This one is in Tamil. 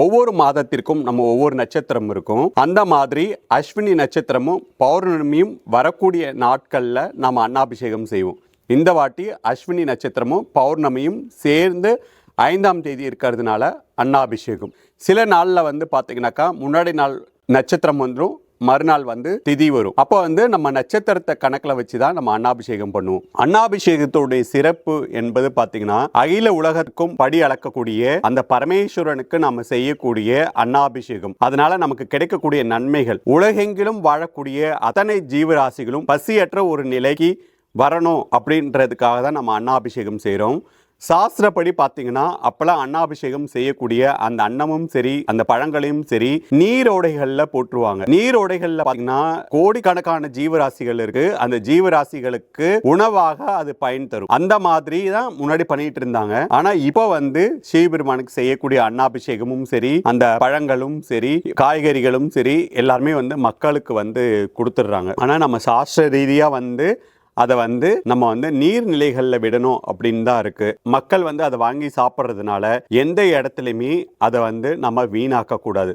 ஒவ்வொரு மாதத்திற்கும் நம்ம ஒவ்வொரு நட்சத்திரம் இருக்கும். அந்த மாதிரி அஸ்வினி நட்சத்திரமும் பௌர்ணமியும் வரக்கூடிய நாட்களில் நம்ம அன்னாபிஷேகம் செய்வோம். இந்த வாட்டி அஸ்வினி நட்சத்திரமும் பௌர்ணமியும் சேர்ந்து ஐந்தாம் தேதி இருக்கிறதுனால அன்னாபிஷேகம். சில நாளில் வந்து பார்த்தீங்கன்னாக்கா முன்னாடி நாள் நட்சத்திரம் வந்துடும் மறுநாள் வந்து திதி வரும். அப்போ வந்து நம்ம நட்சத்திரத்தை கணக்கில் வச்சு தான் நம்ம அன்னாபிஷேகம் பண்ணுவோம். அன்னாபிஷேகத்துடைய சிறப்பு என்பது பார்த்தீங்கன்னா அகில உலகத்துக்கும் படி அளக்கக்கூடிய அந்த பரமேஸ்வரனுக்கு நம்ம செய்யக்கூடிய அன்னாபிஷேகம். அதனால நமக்கு கிடைக்கக்கூடிய நன்மைகள். உலகெங்கிலும் வாழக்கூடிய அத்தனை ஜீவராசிகளும் பசியற்ற ஒரு நிலைக்கு வரணும் அப்படின்றதுக்காக தான் நம்ம அன்னாபிஷேகம் செய்கிறோம் சாஸ்திரப்படி பார்த்தீங்கன்னா அப்பெல்லாம் அன்னாபிஷேகம் செய்யக்கூடிய அந்த அன்னமும் சரி அந்த பழங்களையும் சரி நீரோடைகளில் போட்டுருவாங்க நீரோடைகளில் பார்த்தீங்கன்னா கோடிக்கணக்கான ஜீவராசிகள் இருக்கு. அந்த ஜீவராசிகளுக்கு உணவாக அது பயன் தரும். அந்த மாதிரி தான் முன்னாடி பண்ணிட்டு இருந்தாங்க. ஆனா இப்போ வந்து ஸ்ரீபெருமானுக்கு செய்யக்கூடிய அன்னாபிஷேகமும் சரி அந்த பழங்களும் சரி காய்கறிகளும் சரி எல்லாருமே வந்து மக்களுக்கு வந்து கொடுத்துட்றாங்க. ஆனா நம்ம சாஸ்திர ரீதியா வந்து அதை வந்து நம்ம வந்து நீர்நிலைகளில் விடணும் அப்படின்னு தான் இருக்குது மக்கள் வந்து அதை வாங்கி சாப்பிட்றதுனால எந்த இடத்துலையுமே அதை வந்து நம்ம வீணாக்கக்கூடாது.